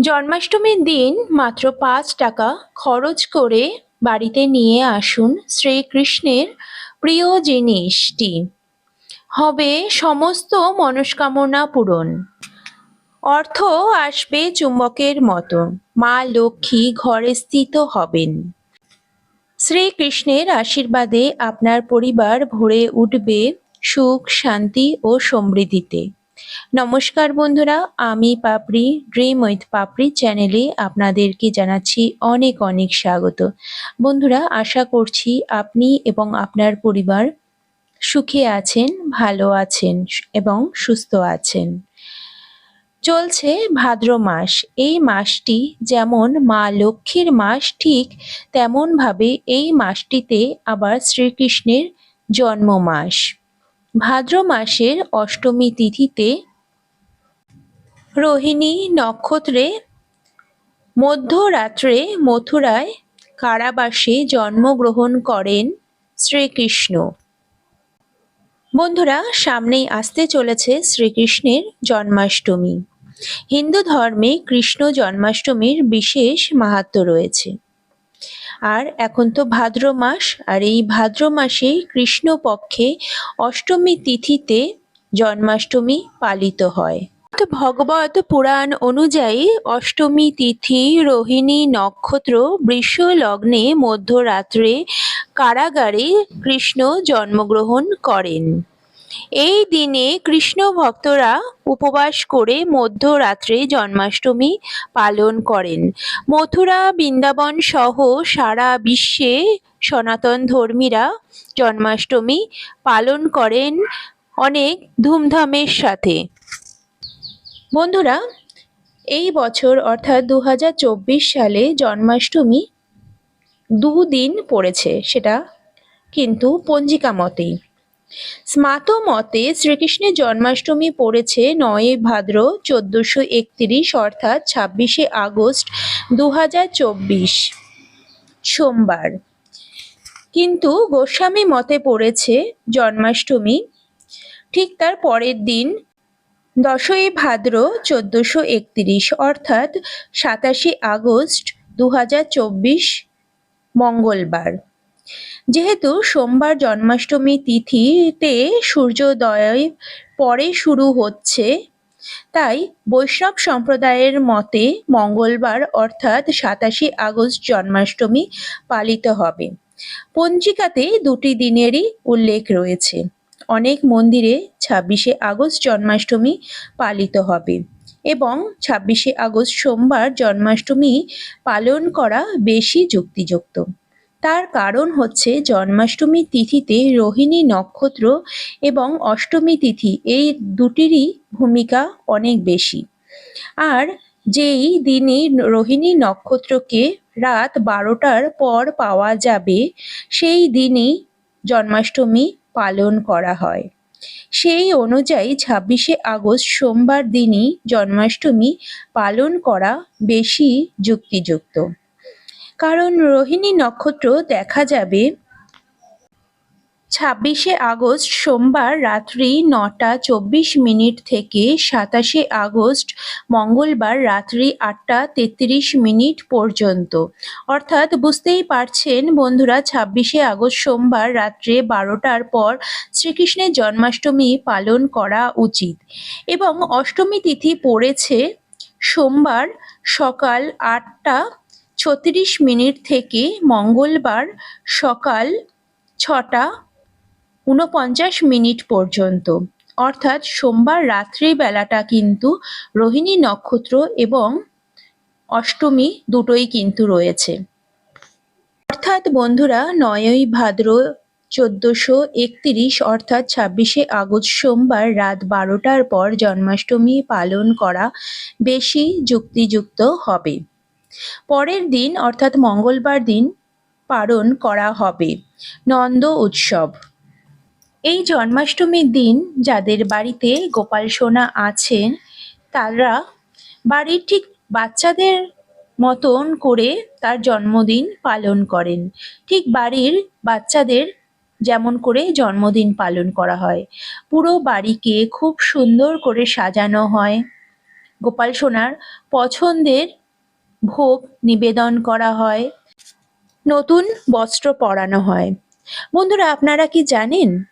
জন্মাষ্টমীর দিন মাত্র পাঁচ টাকা খরচ করে বাড়িতে নিয়ে আসুন শ্রীকৃষ্ণের প্রিয় জিনিসটি। হবে সমস্ত মনস্কামনা পূরণ। অর্থ আসবে চুম্বকের মতো। মা লক্ষ্মী ঘরে স্থিত হবেন। শ্রীকৃষ্ণের আশীর্বাদে আপনার পরিবার ভরে উঠবে সুখ, শান্তি ও সমৃদ্ধিতে। নমস্কার বন্ধুরা, আমি পাপড়ি ড্রিম উইথ পাপড়ি চ্যানেলে আপনাদেরকে জানাচ্ছি অনেক অনেক স্বাগত। বন্ধুরা, আশা করছি আপনি এবং আপনার পরিবার সুখে আছেন, ভালো আছেন এবং সুস্থ আছেন। চলছে ভাদ্র মাস। এই মাসটি যেমন মা লক্ষ্মীর মাস, ঠিক তেমনভাবে এই মাসটিতে আবার শ্রীকৃষ্ণের জন্ম মাস ভাদ্র মাসের অষ্টমী তিথিতে রোহিণী নক্ষত্রে মধ্যরাত্রে মথুরায় কারাবাসে জন্মগ্রহণ করেন শ্রীকৃষ্ণ। বন্ধুরা, সামনেই আসতে চলেছে শ্রীকৃষ্ণের জন্মাষ্টমী। হিন্দু ধর্মে কৃষ্ণ জন্মাষ্টমীর বিশেষ মাহাত্ম রয়েছে। আর এখন তো ভাদ্র মাস, আর এই ভাদ্র মাসে কৃষ্ণপক্ষে অষ্টমী তিথিতে জন্মাষ্টমী পালিত হয়। তো ভগবত পুরাণ অনুযায়ী অষ্টমী তিথি, রোহিণী, নক্ষত্র, বৃষ লগ্নে মধ্যরাত্রে কারাগারে কৃষ্ণ জন্মগ্রহণ করেন। এই দিনে কৃষ্ণ ভক্তরা উপবাস করে মধ্যরাত্রে জন্মাষ্টমী পালন করেন। মথুরা, বৃন্দাবন সহ সারা বিশ্বে সনাতন ধর্মীরা জন্মাষ্টমী পালন করেন অনেক ধুমধামের সাথে। বন্ধুরা, এই বছর অর্থাৎ দু হাজার চব্বিশ সালে জন্মাষ্টমী দুদিন পড়েছে, সেটা কিন্তু পঞ্জিকা মতেই। স্মাত মতে শ্রীকৃষ্ণের জন্মাষ্টমী পড়েছে নয় ভাদ্র চোদ্দোশো একত্রিশ, অর্থাৎ ছাব্বিশে আগস্ট দু হাজার চব্বিশ, সোমবার। কিন্তু গোস্বামী মতে পড়েছে জন্মাষ্টমী, ঠিক তার পরের দিন দশই ভাদ্র চোদ্দোশো একত্রিশ, অর্থাৎ সাতাশে আগস্ট দুহাজার চব্বিশ, মঙ্গলবার। যেহেতু সোমবার জন্মাষ্টমী তিথিতে সূর্যোদয় পরে শুরু হচ্ছে, তাই বৈষ্ণব সম্প্রদায়ের মতে মঙ্গলবার অর্থাৎ সাতাশে আগস্ট জন্মাষ্টমী পালিত হবে। পঞ্জিকাতে দুটি দিনেরই উল্লেখ রয়েছে। অনেক মন্দিরে ছাব্বিশে আগস্ট জন্মাষ্টমী পালিত হবে এবং ছাব্বিশে আগস্ট সোমবার জন্মাষ্টমী পালন করা বেশি যুক্তিযুক্ত। তার কারণ হচ্ছে জন্মাষ্টমী তিথিতে রোহিণী নক্ষত্র এবং অষ্টমী তিথি এই দুটিরই ভূমিকা অনেক বেশি। আর যেই দিনে রোহিণী নক্ষত্রকে রাত বারোটার পর পাওয়া যাবে, সেই দিনই জন্মাষ্টমী পালন করা হয়। সেই অনুযায়ী ছাব্বিশে আগস্ট সোমবার দিনই জন্মাষ্টমী পালন করা বেশি যুক্তিযুক্ত। কারণ রোহিণী নক্ষত্র দেখা যাবে ছাব্বিশে আগস্ট সোমবার রাত্রি নটা চব্বিশ মিনিট থেকে সাতাশে আগস্ট মঙ্গলবার রাত্রি আটটা তেত্রিশ মিনিট পর্যন্ত। অর্থাৎ বুঝতেই পারছেন বন্ধুরা, ছাব্বিশে আগস্ট সোমবার রাত্রে বারোটার পর শ্রীকৃষ্ণের জন্মাষ্টমী পালন করা উচিত। এবং অষ্টমী তিথি পড়েছে সোমবার সকাল আটটা ছত্রিশ মিনিট থেকে মঙ্গলবার সকাল ছটা ঊনপঞ্চাশ মিনিট পর্যন্ত। অর্থাৎ সোমবার রাত্রিবেলাটা কিন্তু রোহিণী নক্ষত্র এবং অষ্টমী দুটোই কিন্তু রয়েছে। অর্থাৎ বন্ধুরা, নয়ই ভাদ্র চোদ্দোশো একত্রিশ, অর্থাৎ ছাব্বিশে আগস্ট সোমবার রাত বারোটার পর জন্মাষ্টমী পালন করা বেশি যুক্তিযুক্ত হবে। পরের দিন, অর্থাৎ মঙ্গলবার দিন, পালন করা হবে। নন্দ উৎসব। এই জন্মাষ্টমীর দিন যাদের বাড়িতে গোপাল সোনা আছেন, তারা বাড়ির ঠিক বাচ্চাদের মতন করে তার জন্মদিন পালন করেন। ঠিক বাড়ির বাচ্চাদের যেমন করে জন্মদিন পালন করা হয়। পুরো বাড়িকে খুব সুন্দর করে সাজানো হয়। গোপাল সোনার পছন্দের ভোগ নিবেদন করা হয়। নতুন বস্ত্র পরানো হয়। বন্ধুরা, আপনারা কি জানেন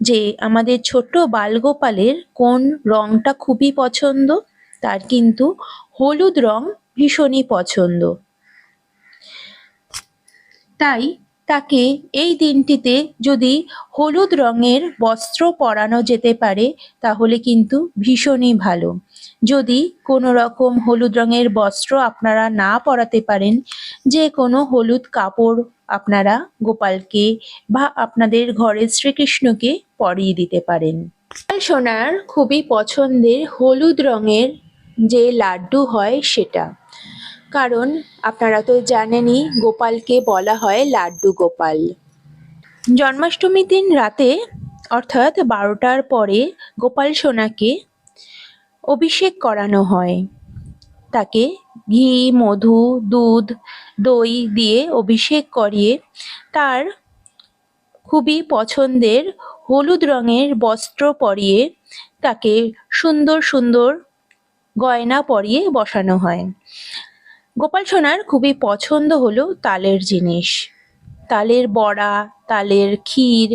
যে আমাদের ছোট্ট বালগোপালের কোন রংটা খুবই পছন্দ? তার কিন্তু হলুদ রং ভীষণই পছন্দ। তাই তাকে এই দিনটিতে যদি হলুদ রঙের বস্ত্র পরানো যেতে পারে, তাহলে কিন্তু ভীষণই ভালো। যদি কোনো রকম হলুদ রঙের বস্ত্র আপনারা না পরাতে পারেন, যে কোনো হলুদ কাপড় আপনারা গোপালকে বা আপনাদের ঘরের শ্রীকৃষ্ণকে পরিয়ে দিতে পারেন। গোপাল সোনার খুবই পছন্দের হলুদ রঙের যে লাড্ডু হয় সেটা। কারণ আপনারা তো জানেনই, গোপালকে বলা হয় লাড্ডু গোপাল। জন্মাষ্টমীর দিন রাতে, অর্থাৎ বারোটার পরে, গোপাল সোনাকে অভিষেক করানো হয়। তাকে ঘি, মধু, দুধ, দই দিয়ে অভিষেক করিয়ে তার খুবই পছন্দের হলুদ রঙের বস্ত্র পরিয়ে তাকে সুন্দর সুন্দর গয়না পরিয়ে বসানো হয়। গোপাল সোনার খুবই পছন্দ হলো তালের জিনিস। তালের বড়া, তালের ক্ষীর,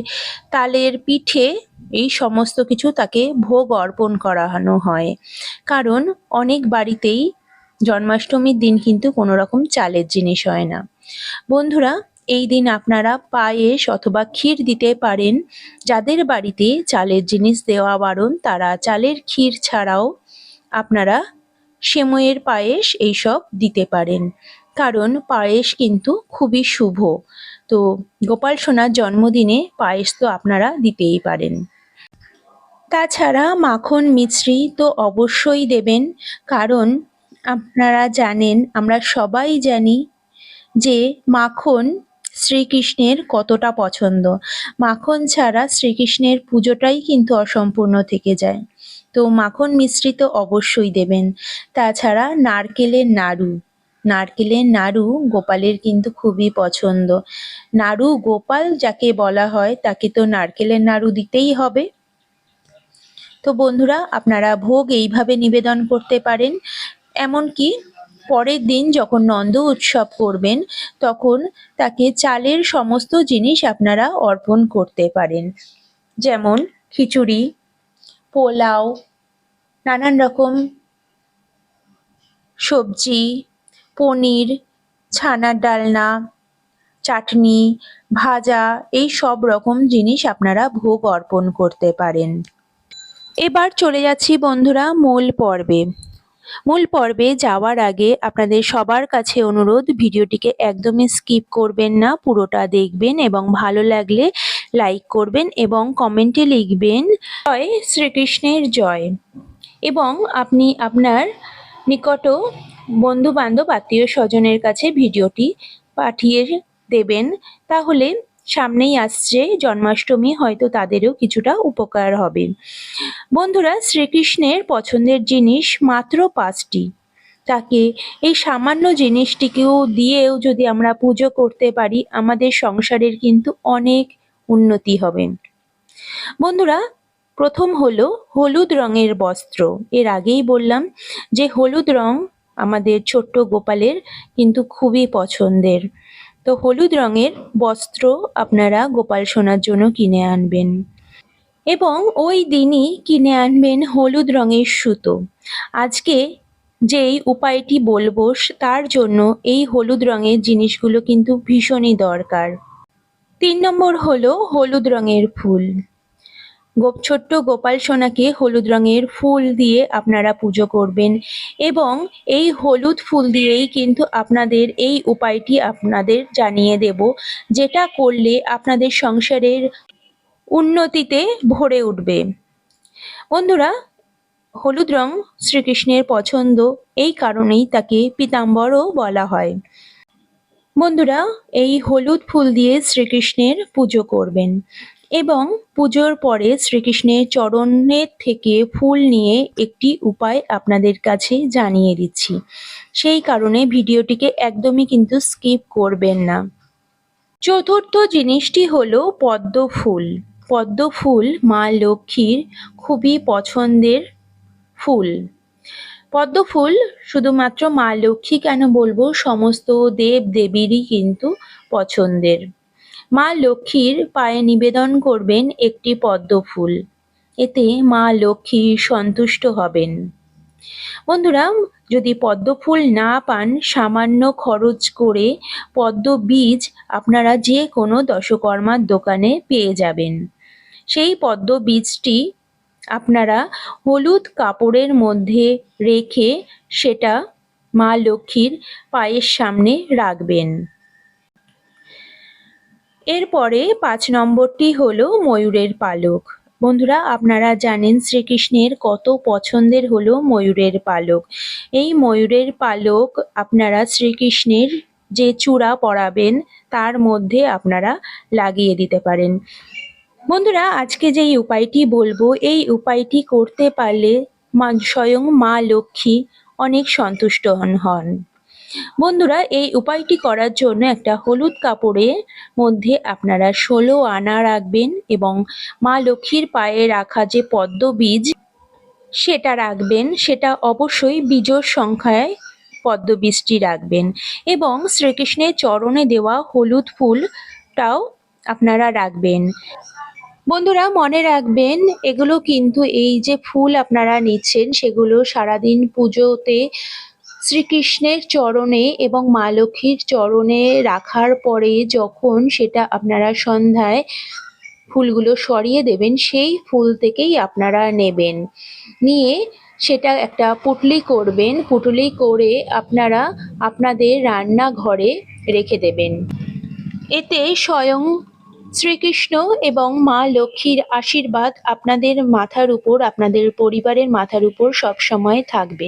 তালের পিঠে এই সমস্ত কিছু তাকে ভোগ অর্পণ করানো হয়। কারণ অনেক বাড়িতেই জন্মাষ্টমীর দিন কিন্তু কোনো রকম চালের জিনিস হয় না। বন্ধুরা, এই দিন আপনারা পায়েস অথবা ক্ষীর দিতে পারেন। যাদের বাড়িতে চালের জিনিস দেওয়া বারণ, তারা চালের ক্ষীর ছাড়াও আপনারা সেময়ের পায়েস এইসব দিতে পারেন। কারণ পায়েস কিন্তু খুবই শুভ। তো গোপাল সোনার জন্মদিনে পায়েস তো আপনারা দিতেই পারেন। তাছাড়া মাখন মিছরি তো অবশ্যই দেবেন। কারণ আপনারা জানেন, আমরা সবাই জানি যে মাখন শ্রীকৃষ্ণের কতটা পছন্দ। মাখন ছাড়া শ্রীকৃষ্ণের পুজোটাই কিন্তু অসম্পূর্ণ থেকে যায়। তো মাখন মিশ্রি তো অবশ্যই দেবেন। তাছাড়া নারকেলের নাড়ু। নারকেলের নাড়ু গোপালের কিন্তু খুবই পছন্দ। নাড়ু গোপাল যাকে বলা হয়, তাকে তো নারকেলের নাড়ু দিতেই হবে। তো বন্ধুরা, আপনারা ভোগ এইভাবে নিবেদন করতে পারেন। এমনকি পরের দিন যখন নন্দ উৎসব করবেন, তখন তাকে চালের সমস্ত জিনিস আপনারা অর্পণ করতে পারেন। যেমন খিচুড়ি পোলাও, নানান রকম সবজি, পনির, ছানার ডালনা, চাটনি, ভাজা, এই সব রকম জিনিস আপনারা ভোগ অর্পণ করতে পারেন। এবার চলে যাচ্ছি বন্ধুরা মূল পর্বে। মূল পর্বে যাওয়ার আগে আপনাদের সবার কাছে অনুরোধ, ভিডিওটিকে একদমই স্কিপ করবেন না, পুরোটা দেখবেন এবং ভালো লাগলে লাইক করবেন এবং কমেন্টে লিখবেন, জয় শ্রীকৃষ্ণের জয়। এবং আপনি আপনার নিকট বন্ধু বান্ধব আত্মীয় স্বজনের কাছে ভিডিওটি পাঠিয়ে দেবেন। তাহলে সামনেই আসছে জন্মাষ্টমী, হয়তো তাদেরও কিছুটা উপকার হবে। বন্ধুরা, শ্রীকৃষ্ণের পছন্দের জিনিস মাত্র পাঁচটি। তাকে এই সামান্য জিনিসটিকেও দিয়েও যদি আমরা পুজো করতে পারি, আমাদের সংসারের কিন্তু অনেক উন্নতি হবে। বন্ধুরা, প্রথম হলো হলুদ রঙের বস্ত্র। এর আগেই বললাম যে হলুদ রং আমাদের ছোট্ট গোপালের কিন্তু খুবই পছন্দের। তো হলুদ রঙের বস্ত্র আপনারা গোপাল সোনার জন্য কিনে আনবেন। এবং ওই দিনই কিনে আনবেন হলুদ রঙের সুতো। আজকে যেই উপায়টি বলব, তার জন্য এই হলুদ রঙের জিনিসগুলো কিন্তু ভীষণই দরকার। তিন নম্বর হলো হলুদ রঙের ফুল। গোপ, ছোট্ট গোপাল সোনাকে হলুদ রঙের ফুল দিয়ে আপনারা পুজো করবেন এবং এই হলুদ ফুল দিয়েই কিন্তু আপনাদের এই উপায়টি আপনাদের জানিয়ে দেব, যেটা করলে আপনাদের সংসারের উন্নতিতে ভরে উঠবে। বন্ধুরা, হলুদ রং শ্রীকৃষ্ণের পছন্দ, এই কারণেই তাকে পিতাম্বরও বলা হয়। বন্ধুরা, এই হলুদ ফুল দিয়ে শ্রীকৃষ্ণের পুজো করবেন এবং পুজোর পরে শ্রীকৃষ্ণের চরণের থেকে ফুল নিয়ে একটি উপায় আপনাদের কাছে জানিয়ে দিচ্ছি। সেই কারণে ভিডিওটিকে একদমই কিন্তু স্কিপ করবেন না। চতুর্থ জিনিসটি হলো পদ্ম ফুল। পদ্ম ফুল মা লক্ষ্মীর খুবই পছন্দের ফুল। পদ্ম ফুল শুধুমাত্র মা লক্ষ্মী কেন বলব? সমস্ত দেব দেবীরই কিন্তু পছন্দের। মা লক্ষ্মীর পায়ে নিবেদন করবেন একটি পদ্ম ফুল এতে মা লক্ষ্মী সন্তুষ্ট হবেন। বন্ধুরা, যদি পদ্ম ফুল না পান, সামান্য খরচ করে পদ্ম বীজ আপনারা যে কোনো দশকর্মার দোকানে পেয়ে যাবেন। সেই পদ্ম বীজটি আপনারা হলুদ কাপড়ের মধ্যে রেখে সেটা মা লক্ষ্মীর পায়ের সামনে রাখবেন। এরপরে পাঁচ নম্বরটি হলো ময়ূরের পালক। বন্ধুরা, আপনারা জানেন শ্রীকৃষ্ণের কত পছন্দের হলো ময়ূরের পালক। এই ময়ূরের পালক আপনারা শ্রীকৃষ্ণের যে চূড়া পরাবেন, তার মধ্যে আপনারা লাগিয়ে দিতে পারেন। বন্ধুরা, আজকে যেই উপায়টি বলব, এই উপায়টি করতে পারলে মা স্বয়ং মা লক্ষ্মী অনেক সন্তুষ্ট হন বন্ধুরা, এই উপায়টি করার জন্য একটা হলুদ কাপড়ের মধ্যে আপনারা ষোলো আনা রাখবেন এবং মা লক্ষ্মীর পায়ে রাখা যে পদ্ম বীজ, সেটা রাখবেন। সেটা অবশ্যই বীজোর সংখ্যায় পদ্ম বীজটি রাখবেন এবং শ্রীকৃষ্ণের চরণে দেওয়া হলুদ ফুলটাও আপনারা রাখবেন। বন্ধুরা, মনে রাখবেন, এগুলো কিন্তু এই যে ফুল আপনারা নিচ্ছেন, সেগুলো সারাদিন পুজোতে শ্রীকৃষ্ণের চরণে এবং মা লক্ষ্মীর চরণে রাখার পরে যখন সেটা আপনারা সন্ধ্যায় ফুলগুলো সরিয়ে দেবেন, সেই ফুল থেকেই আপনারা নেবেন। নিয়ে সেটা একটা পুটলি করবেন, পুটলি করে আপনারা আপনাদের রান্নাঘরে রেখে দেবেন। এতে স্বয়ং শ্রীকৃষ্ণ এবং মা লক্ষ্মীর আশীর্বাদ আপনাদের মাথার উপর আপনাদের পরিবারের মাথার উপর সবসময় থাকবে।